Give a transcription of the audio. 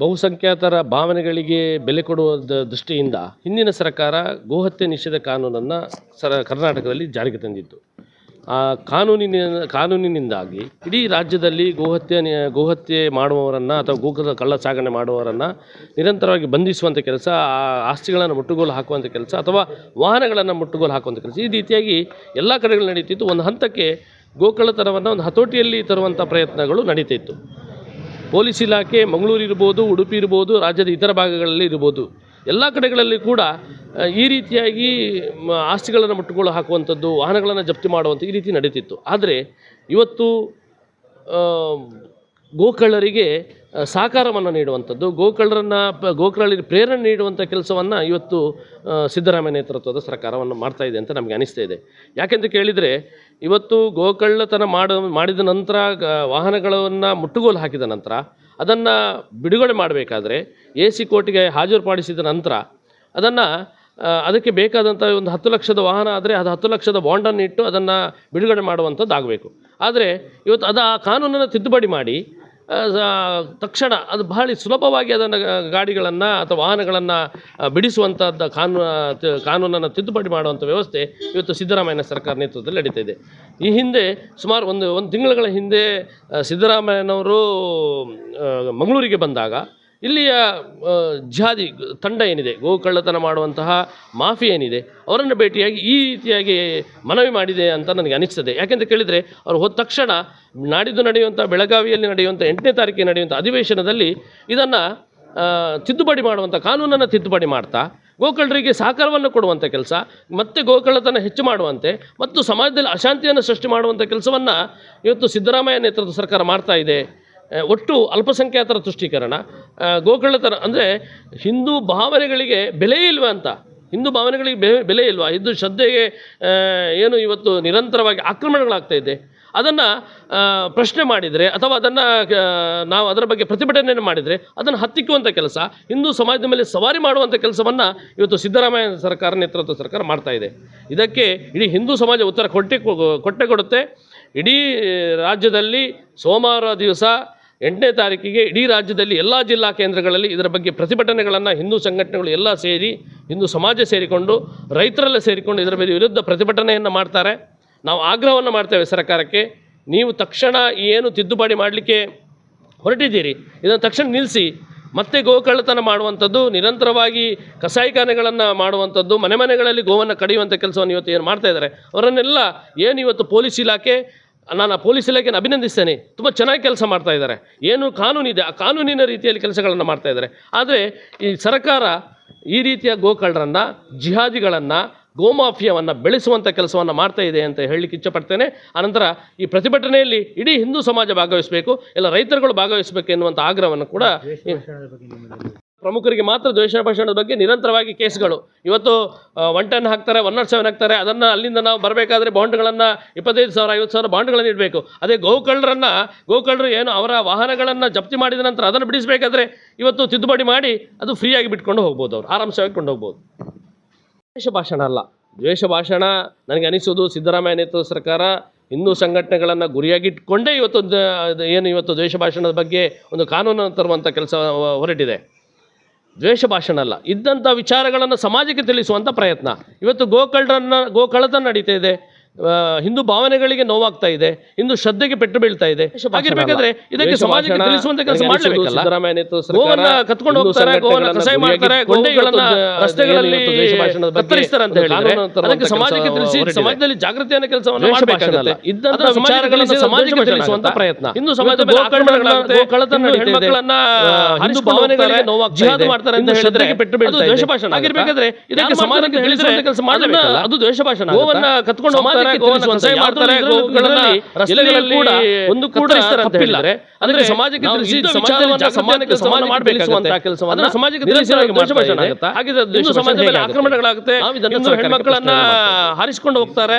ಬಹುಸಂಖ್ಯಾತರ ಭಾವನೆಗಳಿಗೆ ಬೆಲೆ ಕೊಡುವ ದೃಷ್ಟಿಯಿಂದ ಹಿಂದಿನ ಸರ್ಕಾರ ಗೋಹತ್ಯೆ ನಿಷೇಧ ಕಾನೂನನ್ನು ಸರ ಕರ್ನಾಟಕದಲ್ಲಿ ಜಾರಿಗೆ ತಂದಿತ್ತು. ಆ ಕಾನೂನಿನ ಕಾನೂನಿನಿಂದಾಗಿ ಇಡೀ ರಾಜ್ಯದಲ್ಲಿ ಗೋಹತ್ಯೆ ಗೋಹತ್ಯೆ ಮಾಡುವವರನ್ನು ಅಥವಾ ಗೋಕುಲ ಕಳ್ಳ ಸಾಗಣೆ ಮಾಡುವವರನ್ನು ನಿರಂತರವಾಗಿ ಬಂಧಿಸುವಂಥ ಕೆಲಸ ಆ ಆಸ್ತಿಗಳನ್ನು ಮುಟ್ಟುಗೋಲು ಹಾಕುವಂಥ ಕೆಲಸ ಅಥವಾ ವಾಹನಗಳನ್ನು ಮುಟ್ಟುಗೋಲು ಹಾಕುವಂಥ ಕೆಲಸ ಈ ರೀತಿಯಾಗಿ ಎಲ್ಲ ಕಡೆಗಳು ನಡೀತಿತ್ತು. ಒಂದು ಹಂತಕ್ಕೆ ಗೋಕಳ್ಳತನವನ್ನು ಒಂದು ಹತೋಟಿಯಲ್ಲಿ ತರುವಂಥ ಪ್ರಯತ್ನಗಳು ನಡೀತಿತ್ತು. ಪೊಲೀಸ್ ಇಲಾಖೆ ಮಂಗಳೂರು ಇರ್ಬೋದು, ಉಡುಪಿ ಇರ್ಬೋದು, ರಾಜ್ಯದ ಇತರ ಭಾಗಗಳಲ್ಲಿ ಇರ್ಬೋದು, ಎಲ್ಲ ಕಡೆಗಳಲ್ಲಿ ಕೂಡ ಈ ರೀತಿಯಾಗಿ ಆಸ್ತಿಗಳನ್ನು ಮುಟ್ಟುಗೋಲು ಹಾಕುವಂಥದ್ದು, ವಾಹನಗಳನ್ನು ಜಪ್ತಿ ಮಾಡುವಂಥ ಈ ರೀತಿ ನಡೀತಿತ್ತು. ಆದರೆ ಇವತ್ತು ಗೋಕಳ್ಳರಿಗೆ ಆ, ಸಹಕಾರವನ್ನು ನೀಡುವಂಥದ್ದು. ಗೋಕಳ್ಳರನ್ನು ಪ ಗೋಕಳ್ಳರಿಗೆ ಪ್ರೇರಣೆ ನೀಡುವಂಥ ಕೆಲಸವನ್ನು ಇವತ್ತು ಸಿದ್ದರಾಮಯ್ಯ ನೇತೃತ್ವದ ಸರ್ಕಾರವನ್ನು ಮಾಡ್ತಾ ಇದೆ ಅಂತ ನಮಗೆ ಅನಿಸ್ತಾ ಇದೆ. ಯಾಕೆಂತ ಕೇಳಿದರೆ ಇವತ್ತು ಗೋಕಳ್ಳತನ ಮಾಡ ಮಾಡಿದ ನಂತರ ವಾಹನಗಳನ್ನು ಮುಟ್ಟುಗೋಲು ಹಾಕಿದ ನಂತರ ಅದನ್ನು ಬಿಡುಗಡೆ ಮಾಡಬೇಕಾದ್ರೆ ಎ ಸಿ ಕೋರ್ಟಿಗೆ ಹಾಜರುಪಡಿಸಿದ ನಂತರ ಅದನ್ನು ಅದಕ್ಕೆ ಬೇಕಾದಂಥ ಒಂದು ಹತ್ತು ಲಕ್ಷದ ವಾಹನ ಆದರೆ ಅದು ಹತ್ತು ಲಕ್ಷದ ಬಾಂಡನ್ನು ಇಟ್ಟು ಅದನ್ನು ಬಿಡುಗಡೆ ಮಾಡುವಂಥದ್ದು ಆಗಬೇಕು ಆದರೆ ಇವತ್ತು ಅದು ಆ ಕಾನೂನನ್ನು ತಿದ್ದುಪಡಿ ಮಾಡಿ ತಕ್ಷಣ ಅದು ಬಹಳ ಸುಲಭವಾಗಿ ಅದನ್ನು ಗಾಡಿಗಳನ್ನು ಅಥವಾ ವಾಹನಗಳನ್ನು ಬಿಡಿಸುವಂಥದ್ದು ಕಾನೂನು ಕಾನೂನನ್ನು ತಿದ್ದುಪಡಿ ಮಾಡುವಂಥ ವ್ಯವಸ್ಥೆ ಇವತ್ತು ಸಿದ್ದರಾಮಯ್ಯನ ಸರ್ಕಾರ ನೇತೃತ್ವದಲ್ಲಿ ನಡೀತಾ ಇದೆ. ಈ ಹಿಂದೆ ಸುಮಾರು ಒಂದು ಒಂದು ತಿಂಗಳುಗಳ ಹಿಂದೆ ಸಿದ್ದರಾಮಯ್ಯನವರು ಮಂಗಳೂರಿಗೆ ಬಂದಾಗ ಇಲ್ಲಿಯ ಜಿಹಾದಿ ತಂಡ ಏನಿದೆ? ಗೋಕಳ್ಳತನ ಮಾಡುವಂತಹ ಮಾಫಿ ಏನಿದೆ? ಅವರನ್ನು ಭೇಟಿಯಾಗಿ ಈ ರೀತಿಯಾಗಿ ಮನವಿ ಮಾಡಿದೆ ಅಂತ ನನಗೆ ಅನಿಸ್ತದೆ. ಯಾಕೆಂತ ಕೇಳಿದರೆ, ಅವರು ಹೋದ ತಕ್ಷಣ ನಾಡಿದ್ದು ನಡೆಯುವಂಥ ಬೆಳಗಾವಿಯಲ್ಲಿ ನಡೆಯುವಂಥ ಎಂಟನೇ ತಾರೀಕಿಗೆ ನಡೆಯುವಂಥ ಅಧಿವೇಶನದಲ್ಲಿ ಇದನ್ನು ತಿದ್ದುಪಡಿ ಮಾಡುವಂಥ ಕಾನೂನನ್ನು ತಿದ್ದುಪಡಿ ಮಾಡ್ತಾ, ಗೋಕಳ್ಳರಿಗೆ ಸಹಕಾರವನ್ನು ಕೊಡುವಂಥ ಕೆಲಸ, ಮತ್ತೆ ಗೋಕಳ್ಳತನ ಹೆಚ್ಚು ಮಾಡುವಂತೆ, ಮತ್ತು ಸಮಾಜದಲ್ಲಿ ಅಶಾಂತಿಯನ್ನು ಸೃಷ್ಟಿ ಮಾಡುವಂಥ ಕೆಲಸವನ್ನು ಇವತ್ತು ಸಿದ್ದರಾಮಯ್ಯ ನೇತೃತ್ವದ ಸರ್ಕಾರ ಮಾಡ್ತಾ ಇದೆ. ಒಟ್ಟು ಅಲ್ಪಸಂಖ್ಯಾತರ ತುಷ್ಟೀಕರಣ ಗೋಕಳ್ಳತನ ಅಂದರೆ ಹಿಂದೂ ಭಾವನೆಗಳಿಗೆ ಬೆಲೆ ಇಲ್ವಾ ಅಂತ. ಹಿಂದೂ ಭಾವನೆಗಳಿಗೆ ಬೆ ಬೆಲೆ ಇಲ್ವಾ? ಹಿಂದೂ ಶ್ರದ್ಧೆಗೆ ಏನು ಇವತ್ತು ನಿರಂತರವಾಗಿ ಆಕ್ರಮಣಗಳಾಗ್ತಾ ಇದೆ. ಅದನ್ನು ಪ್ರಶ್ನೆ ಮಾಡಿದರೆ ಅಥವಾ ಅದನ್ನು ನಾವು ಅದರ ಬಗ್ಗೆ ಪ್ರತಿಭಟನೆಯನ್ನು ಮಾಡಿದರೆ ಅದನ್ನು ಹತ್ತಿಕ್ಕುವಂಥ ಕೆಲಸ, ಹಿಂದೂ ಸಮಾಜದ ಮೇಲೆ ಸವಾರಿ ಮಾಡುವಂಥ ಕೆಲಸವನ್ನು ಇವತ್ತು ಸಿದ್ದರಾಮಯ್ಯ ಸರ್ಕಾರ ನೇತೃತ್ವ ಸರ್ಕಾರ ಮಾಡ್ತಾ ಇದೆ. ಇದಕ್ಕೆ ಇಡೀ ಹಿಂದೂ ಸಮಾಜ ಉತ್ತರ ಕೊಟ್ಟೆ ಕೊಟ್ಟೆ ಕೊಡುತ್ತೆ. ಇಡೀ ರಾಜ್ಯದಲ್ಲಿ ಸೋಮವಾರ ದಿವಸ ಎಂಟನೇ ತಾರೀಕಿಗೆ ಇಡೀ ರಾಜ್ಯದಲ್ಲಿ ಎಲ್ಲ ಜಿಲ್ಲಾ ಕೇಂದ್ರಗಳಲ್ಲಿ ಇದರ ಬಗ್ಗೆ ಪ್ರತಿಭಟನೆಗಳನ್ನು ಹಿಂದೂ ಸಂಘಟನೆಗಳು ಎಲ್ಲ ಸೇರಿ, ಹಿಂದೂ ಸಮಾಜ ಸೇರಿಕೊಂಡು, ರೈತರೆಲ್ಲ ಸೇರಿಕೊಂಡು ಇದರ ಮೇಲೆ ವಿರುದ್ಧ ಪ್ರತಿಭಟನೆಯನ್ನು ಮಾಡ್ತಾರೆ. ನಾವು ಆಗ್ರಹವನ್ನು ಮಾಡ್ತೇವೆ ಸರ್ಕಾರಕ್ಕೆ. ನೀವು ತಕ್ಷಣ ಏನು ತಿದ್ದುಪಡಿ ಮಾಡಲಿಕ್ಕೆ ಹೊರಟಿದ್ದೀರಿ, ಇದನ್ನು ತಕ್ಷಣ ನಿಲ್ಲಿಸಿ ಮತ್ತೆ ಗೋಕಳ್ಳತನ ಮಾಡುವಂಥದ್ದು, ನಿರಂತರವಾಗಿ ಕಸಾಯಿಖಾನೆಗಳನ್ನು ಮಾಡುವಂಥದ್ದು, ಮನೆ ಮನೆಗಳಲ್ಲಿ ಗೋವನ್ನು ಕಡಿಯುವಂಥ ಕೆಲಸವನ್ನು ಇವತ್ತು ಏನು ಮಾಡ್ತಾ ಇದ್ದಾರೆ? ಅವರನ್ನೆಲ್ಲ ಏನು ಇವತ್ತು ಪೊಲೀಸ್ ಇಲಾಖೆ ನಾನು ಪೊಲೀಸ್ ಇಲಾಖೆಯನ್ನು ಅಭಿನಂದಿಸ್ತೇನೆ. ತುಂಬ ಚೆನ್ನಾಗಿ ಕೆಲಸ ಮಾಡ್ತಾ ಇದ್ದಾರೆ. ಏನು ಕಾನೂನಿದೆ ಆ ಕಾನೂನಿನ ರೀತಿಯಲ್ಲಿ ಕೆಲಸಗಳನ್ನು ಮಾಡ್ತಾ ಇದ್ದಾರೆ. ಆದರೆ ಈ ಸರ್ಕಾರ ಈ ರೀತಿಯ ಗೋಕಳ್ಳರನ್ನು ಜಿಹಾದಿಗಳನ್ನು ಗೋಮಾಫಿಯಾವನ್ನು ಬೆಳೆಸುವಂಥ ಕೆಲಸವನ್ನು ಮಾಡ್ತಾ ಇದೆ ಅಂತ ಹೇಳಲಿಕ್ಕೆ ಇಚ್ಛಪಡ್ತೇನೆ. ಅನಂತರ ಈ ಪ್ರತಿಭಟನೆಯಲ್ಲಿ ಇಡೀ ಹಿಂದೂ ಸಮಾಜ ಭಾಗವಹಿಸಬೇಕು, ಎಲ್ಲ ರೈತರುಗಳು ಭಾಗವಹಿಸಬೇಕು ಎನ್ನುವಂಥ ಆಗ್ರಹವನ್ನು ಕೂಡ ಪ್ರಮುಖರಿಗೆ ಮಾತ್ರ ದ್ವೇಷ ಭಾಷಣದ ಬಗ್ಗೆ ನಿರಂತರವಾಗಿ ಕೇಸ್ಗಳು. ಇವತ್ತು ಒನ್ ಟೆನ್ ಹಾಕ್ತಾರೆ ಒನ್ ನಾಟ್ ಸೆವೆನ್ ಹಾಕ್ತಾರೆ, ಅದನ್ನು ಅಲ್ಲಿಂದ ನಾವು ಬರಬೇಕಾದ್ರೆ ಬಾಂಡ್ಗಳನ್ನು ಇಪ್ಪತ್ತೈದು ಸಾವಿರ, ಐವತ್ತು ಸಾವಿರ ಬಾಂಡ್ಗಳನ್ನು ಇಡಬೇಕು. ಅದೇ ಗೋಕಳ್ಳರನ್ನು ಗೋಕಳ್ಳರು ಏನು ಅವರ ವಾಹನಗಳನ್ನು ಜಪ್ತಿ ಮಾಡಿದ ನಂತರ ಅದನ್ನು ಬಿಡಿಸಬೇಕಾದ್ರೆ ಇವತ್ತು ತಿದ್ದುಪಡಿ ಮಾಡಿ ಅದು ಫ್ರೀಯಾಗಿ ಬಿಟ್ಕೊಂಡು ಹೋಗ್ಬೋದು ಅವರು, ಆರಾಮ್ಸವಾಗಿ ಕೊಂಡು ಹೋಗ್ಬೋದು. ದ್ವೇಷ ಭಾಷಣ ಅಲ್ಲ. ದ್ವೇಷ ಭಾಷಣ ನನಗೆ ಅನಿಸೋದು ಸಿದ್ದರಾಮಯ್ಯ ನೇತೃತ್ವದ ಸರ್ಕಾರ ಹಿಂದೂ ಸಂಘಟನೆಗಳನ್ನು ಗುರಿಯಾಗಿಟ್ಕೊಂಡೇ ಇವತ್ತು ಏನು ಇವತ್ತು ದ್ವೇಷ ಭಾಷಣದ ಬಗ್ಗೆ ಒಂದು ಕಾನೂನನ್ನು ತರುವಂಥ ಕೆಲಸ ಹೊರಟಿದೆ. ದ್ವೇಷ ಭಾಷಣ ಅಲ್ಲ ಇದ್ದಂಥ ವಿಚಾರಗಳನ್ನು ಸಮಾಜಕ್ಕೆ ತಿಳಿಸುವಂಥ ಪ್ರಯತ್ನ. ಇವತ್ತು ಗೋಕಳ್ಳರನ್ನು ಗೋಕಳ್ಳತನ ನಡೀತಾ ಇದೆ. ಹಿಂದೂ ಭಾವನೆಗಳಿಗೆ ನೋವಾಗ್ತಾ ಇದೆ ಹಿಂದೂ ಶ್ರದ್ಧೆಗೆ ಪೆಟ್ಟು ಬೀಳ್ತಾ ಇದೆ. ಹಾಗಿರ್ಬೇಕಾದ್ರೆ ಇದಕ್ಕೆ ಸಮಾಜಕ್ಕೆ ತಿಳಿಸುವಂತ ಕೆಲಸ ಮಾಡಲೇಬೇಕಲ್ಲ? ಗೋವನ್ನ ಕತ್ಕೊಂಡು ಹೋಗ್ತಾರೆ ಗೋವನ್ನ ಕಸಾಯಿ ಮಾಡ್ತಾರೆ ಗೊಂಡೆಗಳನ್ನ ರಸ್ತೆಗಳಲ್ಲಿ ಕತ್ತರಿಸ್ತಾರೆ ಅಂತ ಹೇಳಿದ್ರೆ ಅದಕ್ಕೆ ಸಮಾಜಕ್ಕೆ ತಿಳಿಸಿ ಸಮಾಜದಲ್ಲಿ ಜಾಗೃತಿಯನ್ನು ಕೆಲಸವನ್ನು ಮಾಡಬೇಕಾಗಲ್ಲ ಇದ್ದಂತ ವಿಚಾರಗಳನ್ನು ಸಮಾಜಕ್ಕೆ ತಿಳಿಸುವಂತ ಪ್ರಯತ್ನ. ಹಿಂದೂ ಸಮಾಜದ ಕಳ್ಳತನ ಹೆಣ್ಮಕ್ಕಳನ್ನ ಹಿಂದೂ ಭಾವನೆಗಳಿಗೆ ನೋವಾಗ್ತಾ ಜಿಹಾದ್ ಮಾಡ್ತಾರೆ ಅಂತ ಹೇಳಿದ್ರೆ ಪೆಟ್ಟು ಬೀಳ್ತಾ ಇದೆ. ದ್ವೇಷ ಭಾಷಣ ಆಗಿರ್ಬೇಕಾದ್ರೆ ಇದಕ್ಕೆ ಸಮಾಜಕ್ಕೆ ತಿಳಿಸುವಂತ ಕೆಲಸ ಮಾಡಲೇಬೇಕಲ್ಲ? ಅದು ದ್ವೇಷ ಭಾಷಣ ಗೋವನ್ನ ಕತ್ಕೊಂಡು ಹೋಗ್ತಾರೆ ಮಾಡ್ತಾರೆ ಕೂಡ ಒಂದು ಕೂಡ ತಪ್ಪಿಲ್ಲ. ಅಂದ್ರೆ ಸಮಾಜಕ್ಕೆ ತಿಳಿಸಿ ಸಮಾಜವನ್ನು ಸಮಾಜಕ್ಕೆ ಸಮಾನ ಮಾಡಬೇಕಾಗುವಂತ ಕೆಲಸವನ್ನ ಸಮಾಜಕ್ಕೆ ತಿಳಿಸಿ ದ್ವೇಷ ಭಾಷಣ ಆಗುತ್ತಾ. ಹಾಗಿದ್ರೆ ಹಿಂದೂ ಸಮಾಜದ ಮೇಲೆ ಆಕ್ರಮಣಗಳಾಗುತ್ತೆ. ಹಾರಿಸ್ಕೊಂಡು ಹೋಗ್ತಾರೆ.